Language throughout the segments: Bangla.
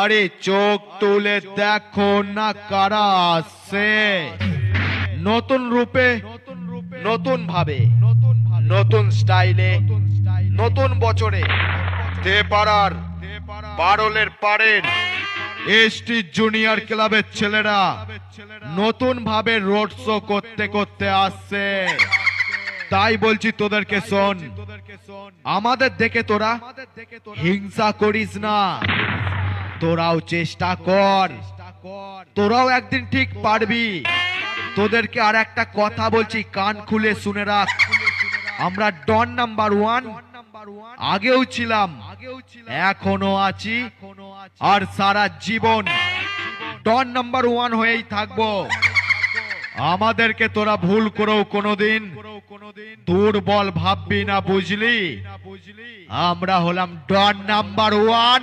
আরে চোখ তুলে দেখো না কারা আসছে নতুন রূপে, নতুন ভাবে, নতুন স্টাইলে, নতুন বছরে। তে পাড়ার পারলের পারেন এসটি জুনিয়র ক্লাবের ছেলেরা নতুন ভাবে রোড শো করতে করতে আসছে। তাই বলছি তোদেরকে শোন। আমাদের দেখে তোরা হিংসা করিস না। তোরাও চেষ্টা কর। তোরাও একদিন ঠিক পারবি। তোদেরকে আর একটা কথা বলছি, কান খুলে শুনে রাখ। আমরা ডন নাম্বার ওয়ান। আগেও ছিলাম, এখনও আছি, আর সারা জীবন ডন নাম্বার ওয়ান হয়েই থাকব। আমাদেরকে তোরা ভুল করেও কোনোদিন দুর্বল ভাববি না বুঝলি? আমরা হলাম don number one.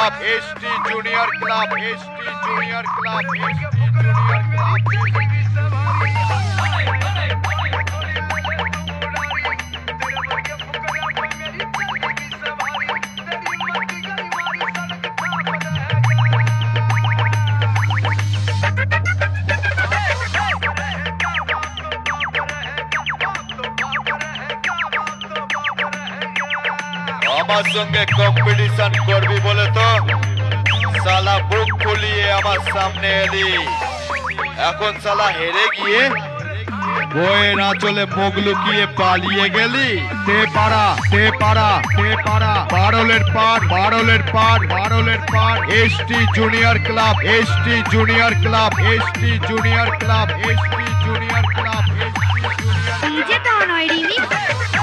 Junior Club ST Junior Club ST Junior Club ST Junior আমার সঙ্গে কম্পিটিশন করবি বলে তো? সালা বুক খুলিয়ে আমার সামনে এলি। এখন সালা হেরে গিয়ে বইয়ের আঁচলে মুখ লুকিয়ে পালিয়ে গেলি। তে পাড়া তে পাড়া তে পাড়া বারলের পার বারলের পার বারলের পার। ST Junior Club ST Junior Club ST Junior Club ST Junior Club ST Junior DJ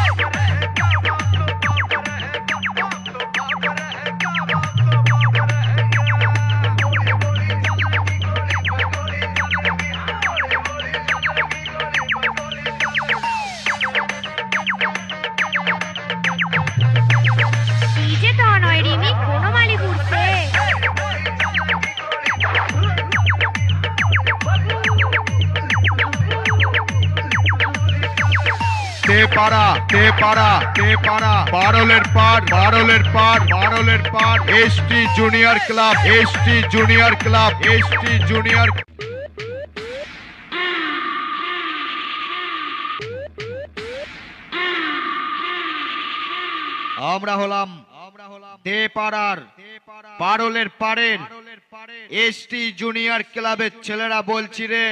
তে পাড়া তে পাড়া? তে বারলের পার বারলের বারলের ST Junior Club ST Junior Club ST Junior আমরা হলাম তে পাড়ার পারলের পাড়ের। এসটি জুনিয়র ক্লাবের ছেলেরা বলছি রে,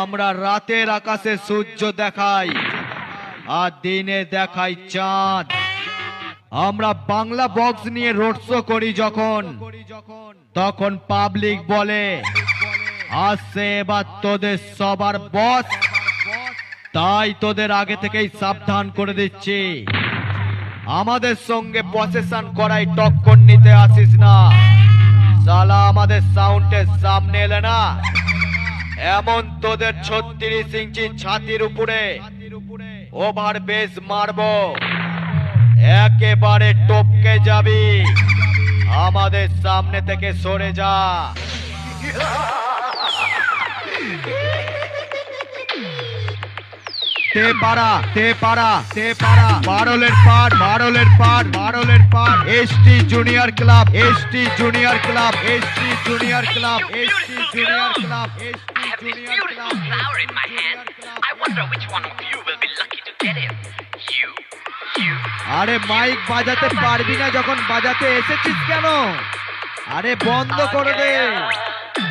আমরা রাতের আকাশে সূর্য দেখাই। আর দিনে দেখাই চাঁদ। আমরা বাংলা বক্স নিয়ে রোড শো করি যখন, তখন পাবলিক বলে, আসছে এবার তোদের সবার বস তাই তোদের আগে থেকেই সাবধান করে দিচ্ছি। আমাদের সঙ্গে প্রসেশন করাই টক্কর নিতে আসিস না। সালা আমাদের সাউন্ডের সামনে এলে না? এমন তোদের ছত্রিশ ইঞ্চি ছাতির উপরে ওভার বেস মারবো। একেবারে টপকে যাবি। আমাদের সামনে থেকে সরে যা। তে পাড়া তে পাড়া তে পাড়া বারলের পার বারলের পার বারলের পার। ST Junior Club ST Junior Club ST Junior Club ST Junior Club ST I this beautiful flower in my hand. I wonder which one of you will be lucky to get it. You, you, আরে মাইক বাজাতে পারবি না যখন বাজাতে এসেছিস কেন আরে বন্ধ করে দে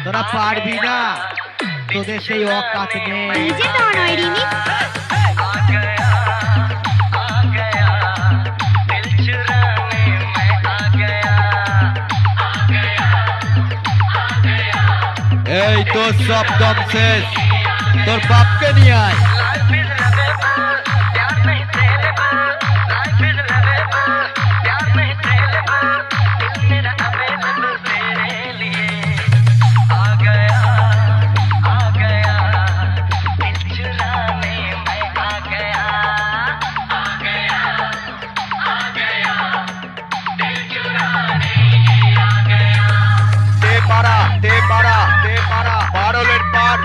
তোরা পারবি না তোদের সেই অকাত নেই সব দম শেষ তোর বাপকে নিয়ে আয়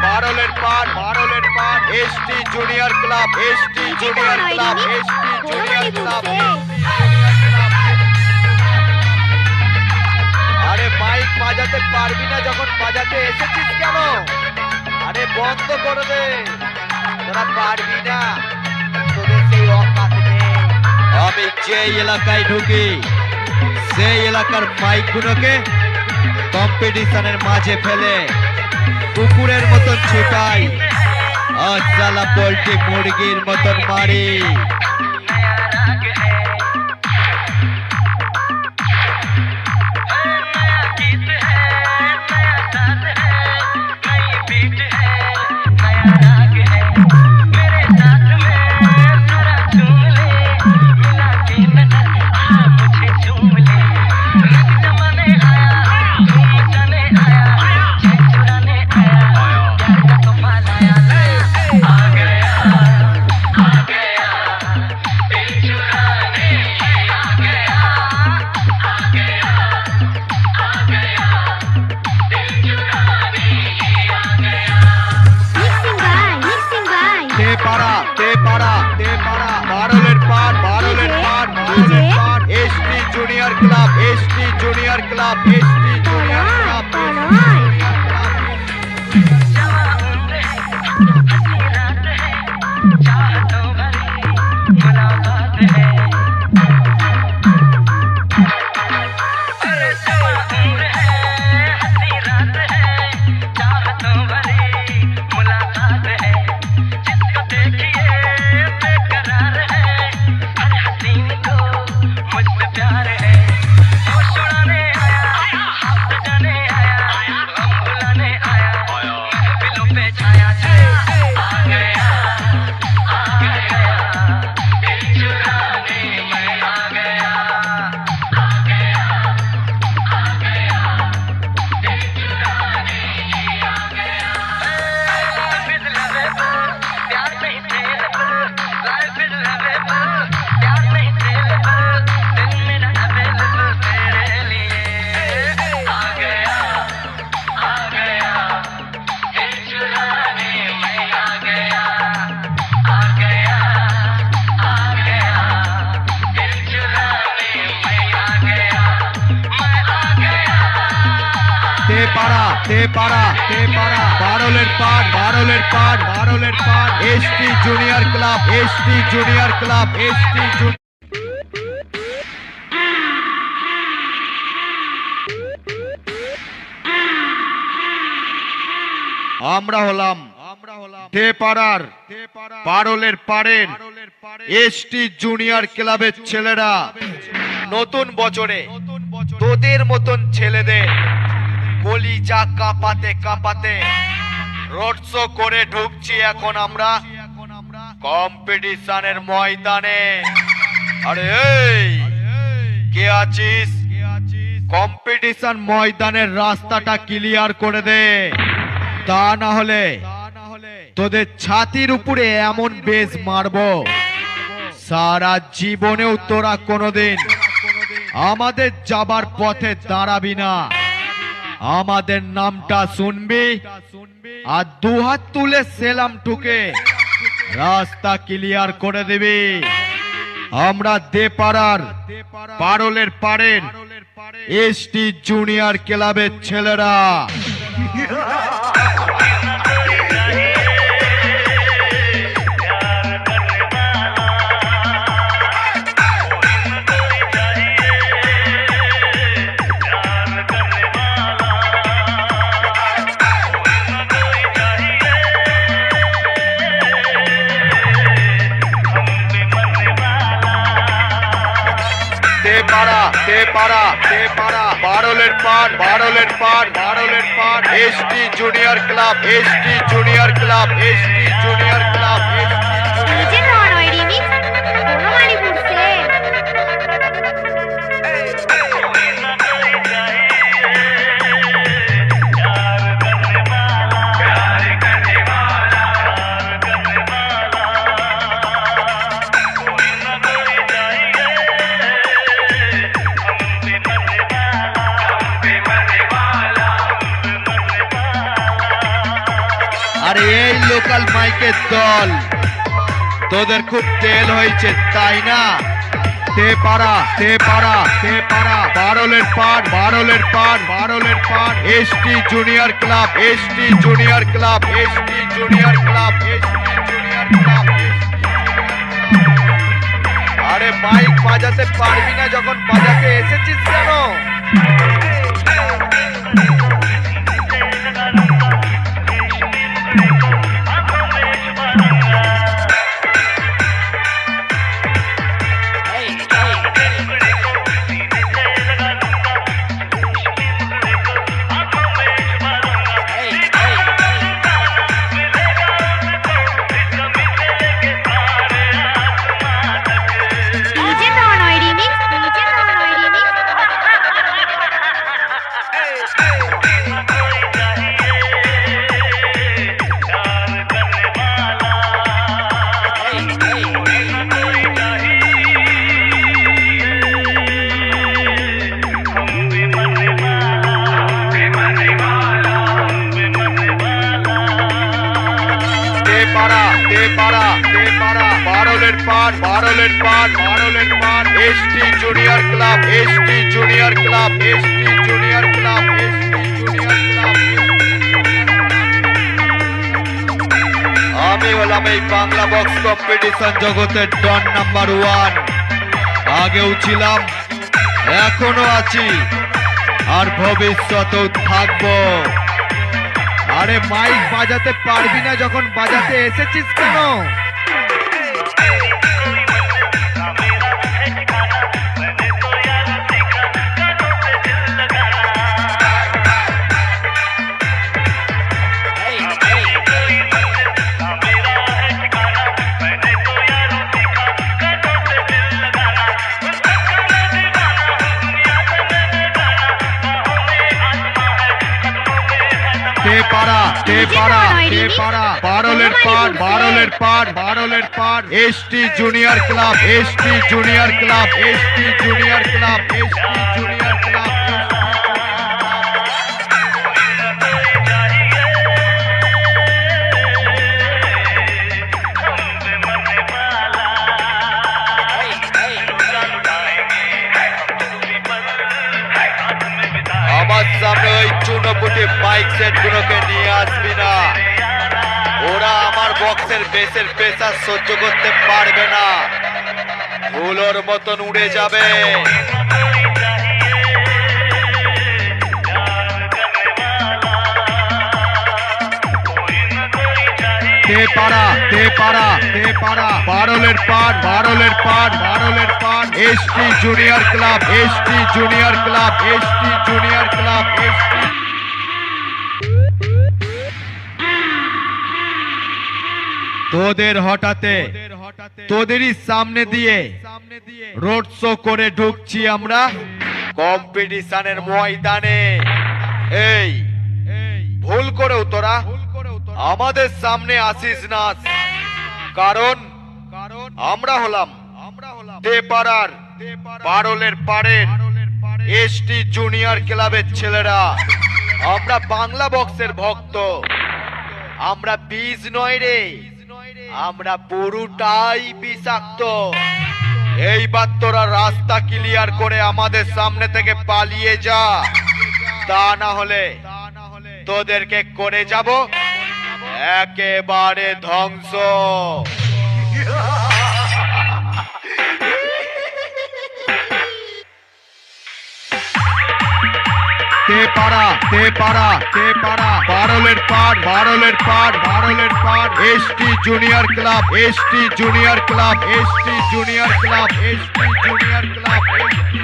বারোলের পার বারোলের পার ST Junior Club ST Junior Club ST Junior Club আরে মাইক বাজাতে পারবি না যখন বাজাতে এসেছিস কেন? আরে বন্ধ করে দে। তোরা পারবি না। তোদের সেই অকাত নেই। আমি যে এলাকায় ঢুকি সেই এলাকার মাইকগুলোকে কম্পিটিশনের মাঝে ফেলে কুকুরের মতন ছুটাই। আর জ্বালা বলটি মুরগির মতন মারি। জুনিয়র ক্লাব তে পাড়া তে পাড়া? বারোলের পার ST Junior Club ST Junior Club ST আমরা হলাম আমরা হলাম তে পাড়ার পারলের পাড়ের। এসটি জুনিয়র ক্লাবের ছেলেরা। নতুন বছরে তোদের মতন ছেলেদের কলিজা কাঁপাতে কাঁপাতে। রোড শো করে ঢুকছি এখন আমরা কম্পিটিশনের ময়দানে। আরে এই, কে আছিস? কম্পিটিশন ময়দানের রাস্তাটা ক্লিয়ার করে দে। তা না হলে তোদের ছাতির উপরে এমন বেশ মারবো। সারা জীবনেও তোরা কোনোদিন আমাদের যাবার পথে দাঁড়াবি না। আমাদের নামটা শুনবি? আর দুহাত তুলে সেলাম ঠুকে রাস্তা ক্লিয়ার করে দিবি। আমরা দে পাড়ার পারলের পাড়ের এসটি জুনিয়র ক্লাবের ছেলেরা। দে পাড়া দে পাড়া, বারোলের পার বারোলের পার বারোলের পার ST Junior Club, ST Junior Club, ST Junior আরে এই লোকাল মাইকের দল। তোদের খুব তেল হয়েছে, তাই না? তে পাড়া তে পাড়া তে পাড়া বারোলের পার বারোলের পার বারোলের পার ST Junior Club ST Junior Club ST Junior Club ST Junior Club আরে মাইক বাজাতে পারবি না যখন বাজাতে এসেছিস কেন? বারোলের পার বারোলের পার বারোলের পার ST Junior Club ST Junior Club ST Junior Club ST Junior Club আমি হলাম এই বাংলা বক্স কম্পিটিশন জগতের ডন নাম্বার ওয়ান আগেও ছিলাম, এখনও আছি। আর ভবিষ্যতেও থাকব। আরে মাইক বাজাতে পারবি না যখন বাজাতে এসেছিস কেন? পার বারোলের পার। ST Junior Club ST Junior Club ST Junior Club ST বেসের প্রেসার সহ্য করতে পারবে না। ফুলোর মতন উড়ে যাবে। তে পাড়া তে পাড়া Junior Club ST Junior Club ST Junior Club তোদের হঠাতে তোদেরই সামনে দিয়ে রোড শো করে ঢুকছি আমরা কম্পিটিশনের ময়দানে। এই ভুল করেও তোরা আমাদের সামনে আসিস না। কারণ আমরা হলাম তেপাড়ার পারলের পাড়ের এসটি জুনিয়র ক্লাবের ছেলেরা। আমরা বাংলা বক্সের ভক্ত। আমরা বীজ নয় রে। আমরা পুরোটাই বিষাক্ত। এইবার তোরা রাস্তা ক্লিয়ার করে আমাদের সামনে থেকে পালিয়ে যা। তা না হলে তোদেরকে করে যাব। একেবারে ধ্বংস। তে পাড়া তে পাড়া তে পাড়া? বারলের পাড় বারলের পাড় বারলের পাড়। ST Junior Club ST Junior Club ST Junior Club ST Junior Club ST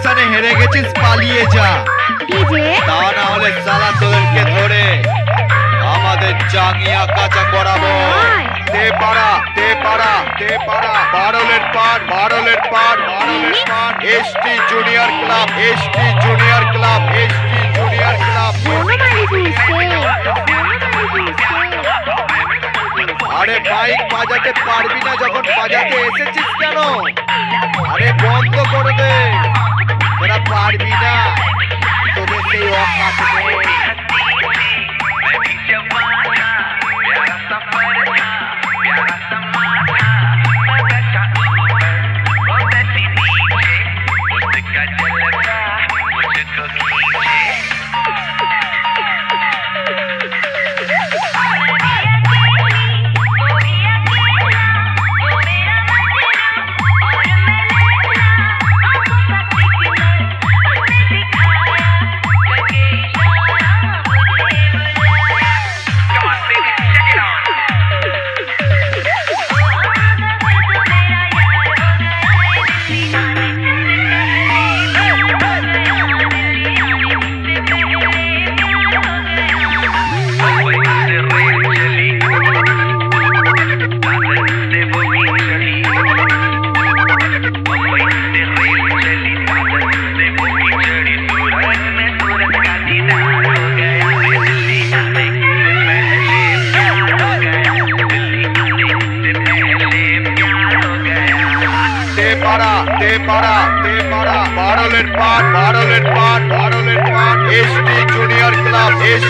কম্পিটিশনে হেরে গেছিস পালিয়ে যা। তা না হলে সালা তোদেরকে ধরে আমাদের চাঙিয়া কাঁচা করাবো তে পাড়া তে পাড়া তে পাড়া। বারলের পাড় বারলের পাড় বারলের পাড়। ST Junior Club ST Junior Club ST Junior Club. আরে বাইক বাজাতে পারবি না যখন বাজাতে এসেছিস কেন? আরে বন্ধ করে দে। তোরা পারবি না। তোদের সেই অকাত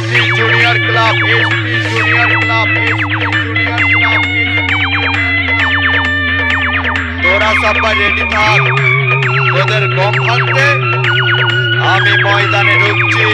ST Junior Club ST Junior Club ST Junior Club তোরা সবাই রেডি থাক। তোদের গম ভাঙতে আমি ময়দানে ঢুকছি।